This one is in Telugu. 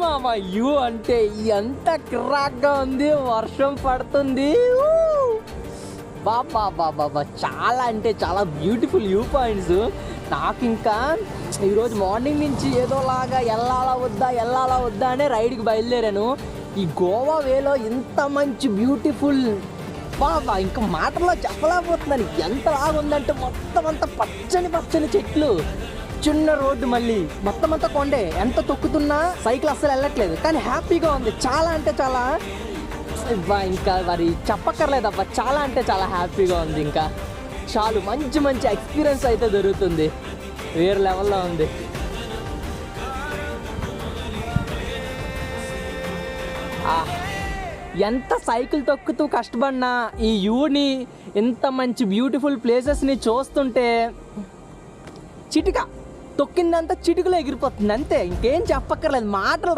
మామ యూ అంటే ఎంత క్రాక్గా ఉంది వర్షం పడుతుంది. ఊ! బాబా బాబా చాలా అంటే చాలా బ్యూటిఫుల్ వ్యూ పాయింట్స్. నాకు ఇంకా ఈరోజు మార్నింగ్ నుంచి ఏదోలాగా వెళ్ళాలా వద్దా వెళ్ళాలా వద్దా అనే రైడ్కి బయలుదేరాను. ఈ గోవా వేలో ఇంత మంచి బ్యూటిఫుల్ బాబా ఇంకా మాటల్లో చెప్పలేకపోతున్నాను. ఎంత లాగుందంటే మొత్తం అంతా పచ్చని పచ్చని చెట్లు. చిన్న రోడ్డు మళ్ళీ. మొత్తం అంతా కొండే. ఎంత తొక్కుతున్నా సైకిల్ అస్సలు వెళ్ళట్లేదు. కానీ హ్యాపీగా ఉంది. చాలా అంటే చాలా. ఇంకా మరి చెప్పక్కర్లేదు అబ్బా చాలా అంటే చాలా హ్యాపీగా ఉంది ఇంకా. చాలు మంచి మంచి ఎక్స్పీరియన్స్ అయితే దొరుకుతుంది. వేరే లెవెల్లో ఉంది. ఎంత సైకిల్ తొక్కుతూ కష్టపడినా ఈ యూని ఇంత మంచి బ్యూటిఫుల్ ప్లేసెస్ని చూస్తుంటే చిటిక. తొక్కిందంతా చిటికలో ఎగిరిపోతుంది. అంతే ఇంకేం చెప్పక్కర్లేదు. మాటలు